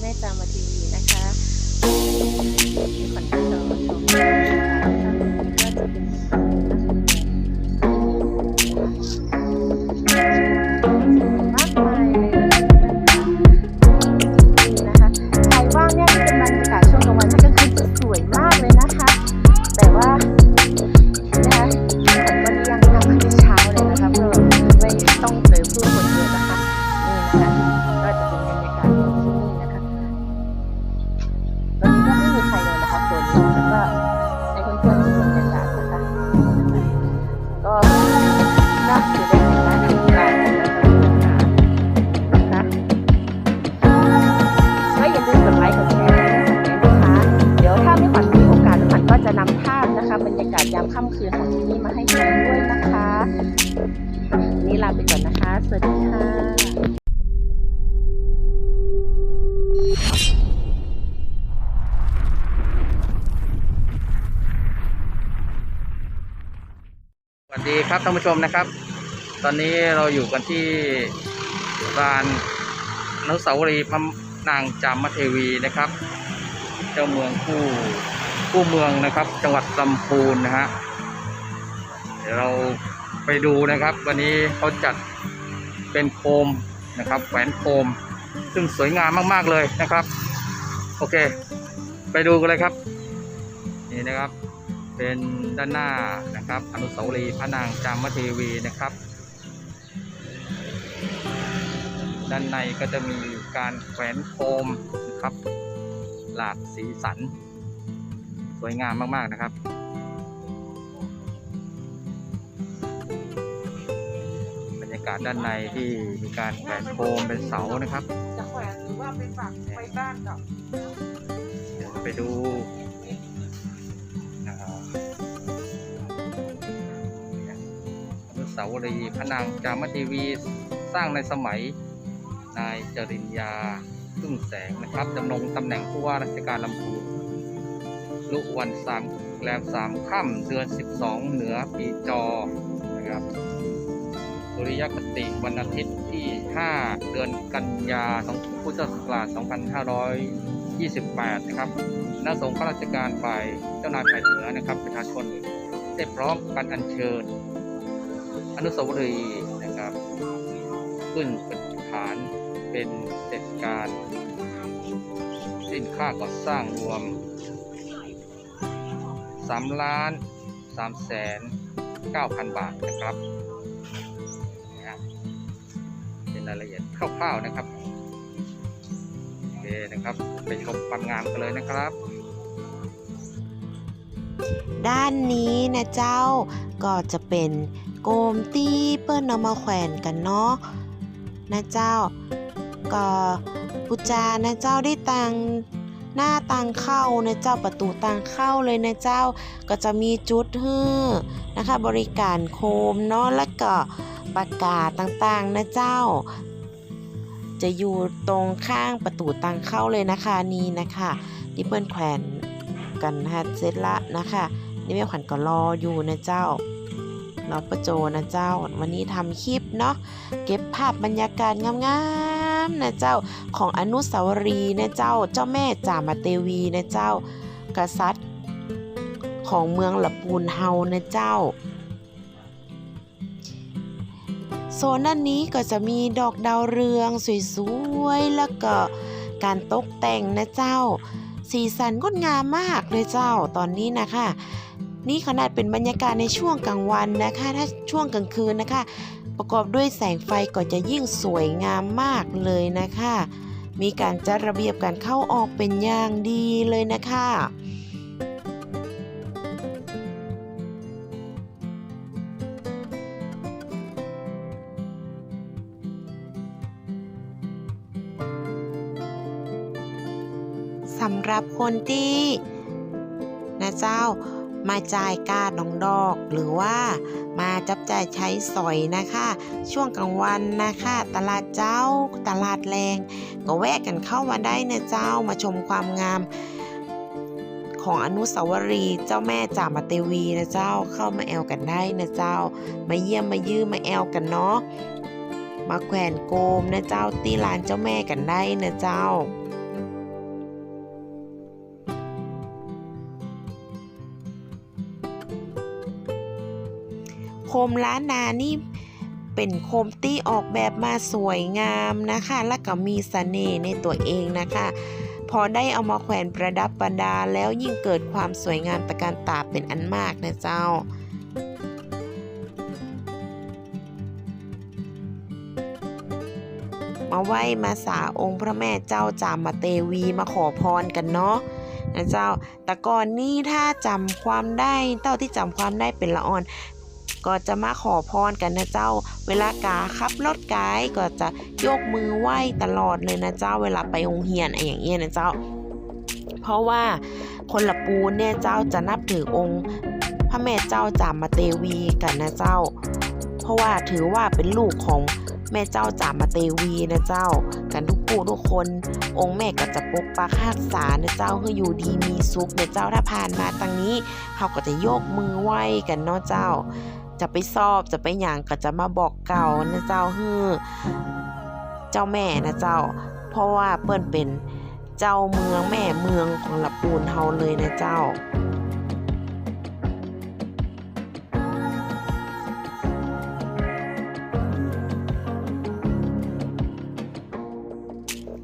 แม่จามาทีวีนะคะขอนที่เราชมนะคะก็จะเป็น ครับท่านผู้ชมนะครับ ตอนนี้เราอยู่กันที่ลานนุสาวรีย์พระนางจามเทวีนะครับ เจ้าเมืองผู้ผู้เมืองนะครับ จังหวัดลำพูนนะฮะเดี๋ยวเราไปดูนะครับ วันนี้เขาจัดเป็นโคมนะครับแหวนโคม ซึ่งสวยงามมาก ๆ เลยนะครับ โอเค ไปดูกันเลยครับ นี่นะครับ เป็นด้านหน้านะครับ อนุสาวรีย์พระนางจามเทวีนะครับ ด้านในก็จะมีการแขวนโคมนะครับ หลากสีสัน สวยงามมากๆนะครับบรรยากาศด้านในที่มีการแขวนโคมเป็นเสานะครับ จะแขวนหรือว่าไปฝากไปบ้านกับ เดี๋ยวไปดู สาวรีย์พระนางจามเทีวีสร้างในสมัยนายจริญญาพึ่งแสงนะครับดำรงตำแหน่งผู้ว่าราชการลำพูนลุวันสามแรมสามค่ำเดือน 12 เหนือปีจอนะครับสุริยคติวันอาทิตย์ที่ 5 เดือนกันยา2พุทธศักราช 2528 นะครับคณะสงฆ์ข้าราชการฝ่ายเจ้านายฝ่ายเหนือนะครับ ประชาชนได้พร้อมกันอัญเชิญ อนุสาวรีย์นะครับ ขึ้นเป็นฐานเป็นเสร็จการสิ้นค่าก่อสร้างรวม3ล้าน3แสน9พันบาทนะครับนะครับเป็นรายละเอียดคร่าวๆนะครับโอเคนะครับ ไปชมความงามกันเลยนะครับด้านนี้นะเจ้าก็จะเป็น โกมตี้เปิ้ลเอามาแขวนกันเนาะนะเจ้า ก็ปุจานะเจ้าได้ตังหน้าตังเข้านะเจ้าประตูตังเข้าเลยนะเจ้าก็จะมีจุดฮื้อนะคะ บริการโคมเนาะแล้วก็ประกาศต่างๆนะเจ้า จะอยู่ตรงข้างประตูตังเข้าเลยนะคะนี่นะคะที่เปิ้ลแขวนกันนะคะเสร็จละนะคะ นี่แม่ขวัญก็รออยู่นะเจ้า รอประโจนะเจ้า วันนี้ทำคลิปเนาะเก็บภาพบรรยากาศงามๆนะเจ้าของอนุสาวรีย์นะเจ้า เจ้าแม่จามาเตวีนะเจ้า กษัตริย์ของเมืองละปูนเฮานะเจ้าโซนด้านนี้ก็จะมีดอกดาวเรืองสวยๆ แล้วก็การตกแต่งนะเจ้า สีสันงดงามมากเลยเจ้าตอนนี้นะคะ นี่ขนาดเป็นบรรยากาศในช่วงกลางวันนะคะ ถ้าช่วงกลางคืนนะคะ ประกอบด้วยแสงไฟก็จะยิ่งสวยงามมากเลยนะคะ มีการจัดระเบียบการเข้าออกเป็นอย่างดีเลยนะคะสำหรับคนที่นะเจ้า มาจ่ายกาดองดอก หรือว่ามาจับจ่ายใช้สอยนะคะ ช่วงกลางวันนะคะ ตลาดเจ้า ตลาดแรง ก็แวะกันเข้ามาได้นะเจ้ามาชมความงามของอนุสาวรีย์เจ้าแม่จามเตวีนะเจ้าเข้ามาแอลกันได้นะเจ้า มาเยี่ยมมายื้อมาแอลกันเนาะมาแขวนโกมนะเจ้าตีลานเจ้าแม่กันได้นะเจ้า คมล้านนานี่เป็นโคมที่ออกแบบมาสวยงามนะคะ และก็มีเสน่ห์ในตัวเองนะคะ พอได้เอามาแขวนประดับประดาแล้วยิ่งเกิดความสวยงามตะการตาเป็นอันมากนะเจ้ามาไหว้มาสาองค์พระแม่เจ้าจามเตวีมาขอพรกันเนาะนะเจ้า แต่ก่อนนี้ถ้าจำความได้เต้าที่จำความได้เป็นละอ่อน ก็จะมาขอพรกันนะเจ้า เวลากาขับรถกายก็จะยกมือไหว้ตลอดเลยนะเจ้า เวลาไปโรงเรียนอะไรอย่างเงี้ยนะเจ้า เพราะว่าคนละปูนเนี่ยเจ้าจะนับถือองค์พระแม่เจ้าจามเตวีกันนะเจ้า เพราะว่าถือว่าเป็นลูกของแม่เจ้าจามเตวีนะเจ้า กันทุกปู่ทุกคน องค์แม่ก็จะปกปักรักษานะเจ้าให้อยู่ดีมีสุขนะเจ้าถ้าผ่านมาตรงนี้เขาก็จะยกมือไหว้กันเนาะเจ้า จะไปสอบจะไปหยังก็จะมาบอกเก่านะเจ้าฮือเจ้าแม่นะเจ้า เพราะว่าเปิ้นเป็นเจ้าเมืองแม่เมืองของละปูนเฮาเลยนะเจ้า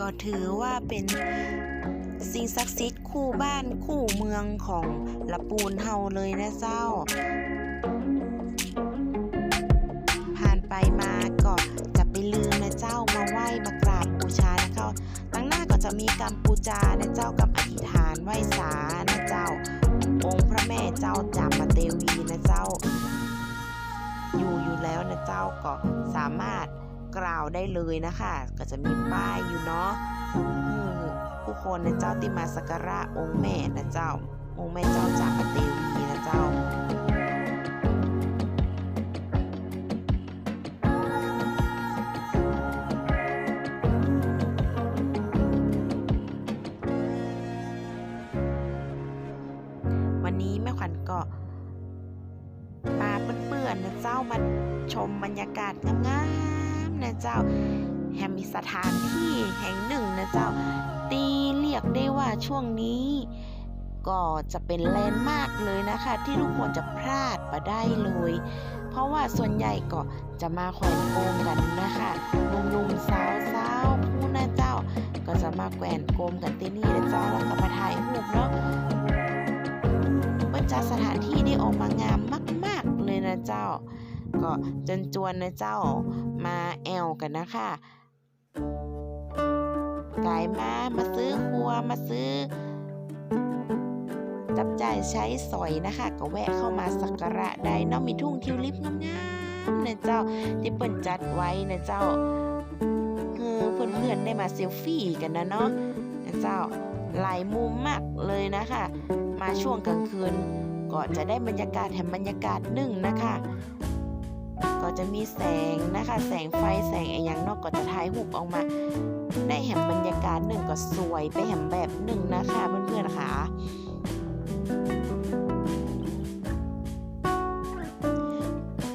ก็ถือว่าเป็นสิ่งศักดิ์สิทธิ์คู่บ้านคู่เมืองของละปูนเฮาเลยนะเจ้า จะมีการปูจานะเจ้ากับอธิษฐานไหว้สานะเจ้า องค์พระแม่เจ้าจามเตวีนะเจ้า อยู่อยู่แล้วนะเจ้าก็สามารถกล่าวได้เลยนะคะ ก็จะมีป้ายอยู่เนาะผู้คนนะเจ้าที่มาสักการะองค์แม่นะเจ้า องค์แม่เจ้าจามเตวีนะเจ้า เจ้ามาชมบรรยากาศงามๆนะเจ้าแฮมมีสถานที่แห่งหนึ่งนะเจ้า ตีเรียกได้ว่าช่วงนี้ ก็จะเป็นแลนด์มากเลยนะคะ ที่ทุกคนจะพลาดมาได้เลย เพราะว่าส่วนใหญ่ก็จะมาแขวนโคมกันนะคะหนุ่มๆสาวๆผู้นะเจ้า ก็จะมาแขวนโคมกันที่นี่นะเจ้าแล้วก็มาถ่ายรูปเนาะบรรจาสถานที่ได้ออกมางามมาก เลยนะเจ้า ก็จนจวนนะเจ้ามาแอลกันนะคะกายมามาซื้อครัวมาซื้อ จับจ่ายใช้สอยนะคะ ก็แวะเข้ามาสักการะได้เนาะมีทุ่งทิวลิปงามๆนะเจ้าที่เปิ่นจัดไว้นะเจ้าคือเพื่อนๆได้มาเซลฟี่กันนะเนาะนะเจ้าหลายมุมมากเลยนะคะ มาช่วงกลางคืน ก็จะได้บรรยากาศแห่งบรรยากาศหนึ่งนะคะ ก็จะมีแสงนะคะ แสงไฟแสงไอ้ยังนอกก็จะถ่ายรูปออกมาได้แห่งบรรยากาศหนึ่งก็สวยไปแห่งแบบหนึ่งนะคะเพื่อนๆค่ะ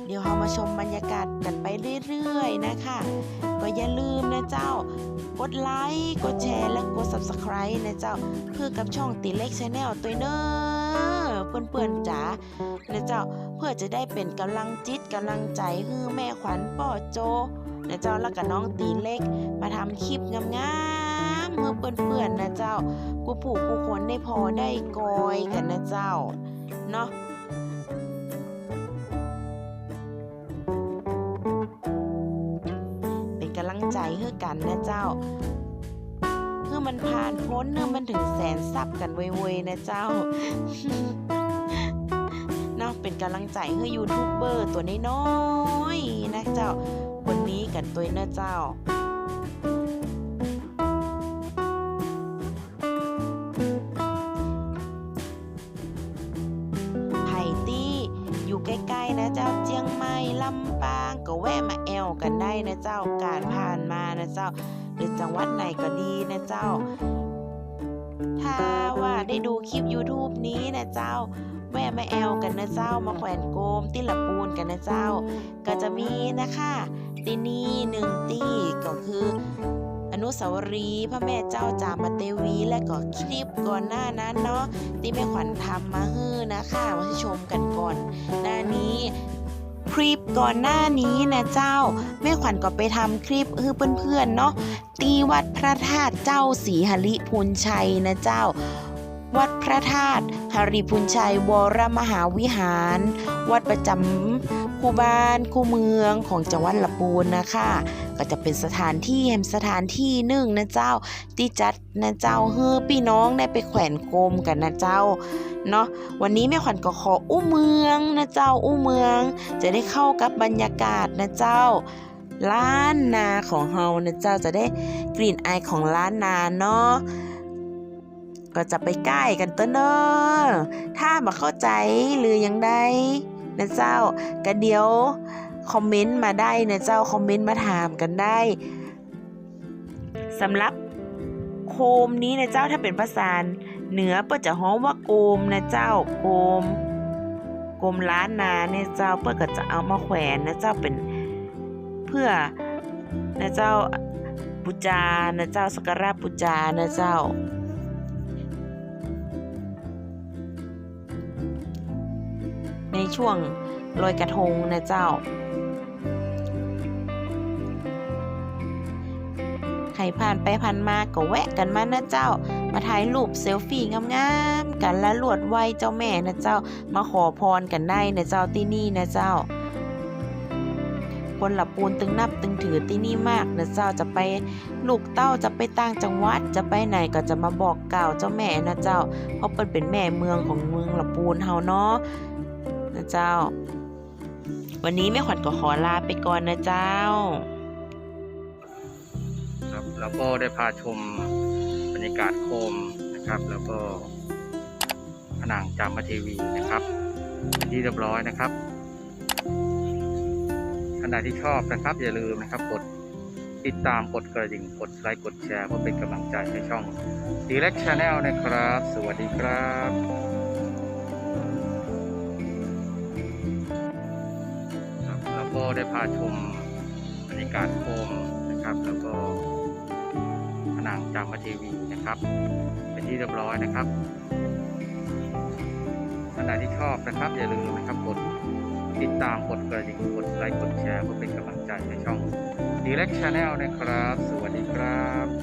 เดี๋ยวเรามาชมบรรยากาศกันไปเรื่อยๆนะคะ ก็อย่าลืมนะเจ้า กดไลค์ กดแชร์ และกด subscribe นะเจ้าคือกับช่องตีเล็กชาแนลตัวเนอ เปื่อนๆจ๋านะเจ้าเพื่อจะได้เป็นกำลังจิตกำลังใจฮือแม่ขวัญป่อโจนะเจ้าแล้วก็น้องตีเล็ก มาทำคลิปงามๆเมื่อเปื่อนๆนะเจ้า กูผูกกูคนได้พอได้กอยกันนะเจ้าเนาะเป็นกำลังใจให้กันนะเจ้าเพื่อมันผ่านพ้นเนื่อมันถึงแสนซับกันเวยๆนะเจ้าเนะเป็น กำลังใจให้ยูทูบเบอร์ตัวน้อยๆนะเจ้าคนนี้กันตัวเนะเจ้าไผ่ตี้อยู่ใกล้ๆนะเจ้าเจียงใหม่ลำปางก็แวะมาแอลกันได้นะเจ้าการผ่านมานะเจ้าหรือจังหวัดไหนก็ดีนะเจ้าาว่าได้ดูคลิป YouTube นี้นะเจ้าแวะมาแอลกันนะเจ้า มาแขวนโกมติละปูนกันนะเจ้า ก็จะมีนะคะที่นี่หนึ่งที่ก็คืออนุสาวรีย์พระแม่เจ้าจามเตวีและก็คลิปก่อนหน้านั้นเนาะที่แม่ขวัญทำมาฮื้อนะคะมาชมกันก่อน หน้านี้ คลิปก่อนหน้านี้นะเจ้า แม่ขวัญก็ไปทำคลิปคือเพื่อนๆเนาะตีวัดพระธาตุเจ้าศรีหริพูนชัยนะเจ้า วัดพระธาตุหริพุนชัยวรมหาวิหาร วัดประจำคู่บ้านคู่เมืองของจังหวัดลำพูนนะคะ ก็จะเป็นสถานที่แห่งสถานที่หนึ่งนะเจ้า ที่จัดนะเจ้าเฮือพี่น้องได้ไปแขวนโคมกันนะเจ้าเนาะวันนี้แม่ขวัญก็ขออู้เมืองนะเจ้าอู้เมือง จะได้เข้ากับบรรยากาศนะเจ้าล้านนาของเฮานะเจ้าจะได้กลิ่นอายของล้านนาเนาะก็จะไปใกล้กันเต้อเนอะถ้ามาเข้าใจหรือยังได้นะเจ้าก็เดี๋ยว คอมเมนต์มาได้นะเจ้าคอมเมนต์มาถามกันได้สำหรับโคมนี้นะเจ้าถ้าเป็นภาษาเหนือเปิ้นจะฮ้องว่าโกมนะเจ้าโกมโกมล้านนาเนี่ยเจ้าเพื่อก็จะเอามาแขวนนะเจ้าเป็นเพื่อนะเจ้าบูชานะเจ้าสักการะบูชานะเจ้า ในช่วงลอยกระทงนะเจ้า รผ่านไปผ่านมาก็แวะกันมานะเจ้า มาถ่ายรูปเซลฟี่งามๆกันและลวดไวเจ้าแม่นะเจ้า มาขอพรกันได้นะเจ้าที่นี่นะเจ้า คนหลับปูนตึงนับตึงถือที่นี่มากนะเจ้าจะไปลูกเต้าจะไปต่างจังหวัดจะไปไหนก็จะมาบอกกล่าวเจ้าแม่นะเจ้า เพราะเปิ้นเป็นแม่เมืองของเมืองหลับปูนเฮาเนาะนะเจ้า วันนี้แม่ขวัญก็ขอลาไปก่อนนะเจ้า แล้วก็ได้พาชมบรรยากาศโคมนะครับ แล้วก็ผนังจามเทวีนะครับเป็นที่เรียบร้อยนะครับท่านใดที่ชอบนะครับ อย่าลืมนะครับกดติดตามกดกระดิ่งกดไลค์กดแชร์เพื่อเป็นกำลังใจให้ช่อง Direct Channel นะครับ สวัสดีครับครับแล้วก็ได้พาชมบรรยากาศโคมนะครับ แล้วก็างจามเทวีนะครับ เป็นที่เรียบร้อยนะครับท่านใดที่ชอบนะครับอย่าลืมนะครับกดติดตามกดกระดิ่งกดไลค์กดแชร์เพื่อเป็นกำลังใจให้ช่อง Direct Channel นะครับ สวัสดีครับ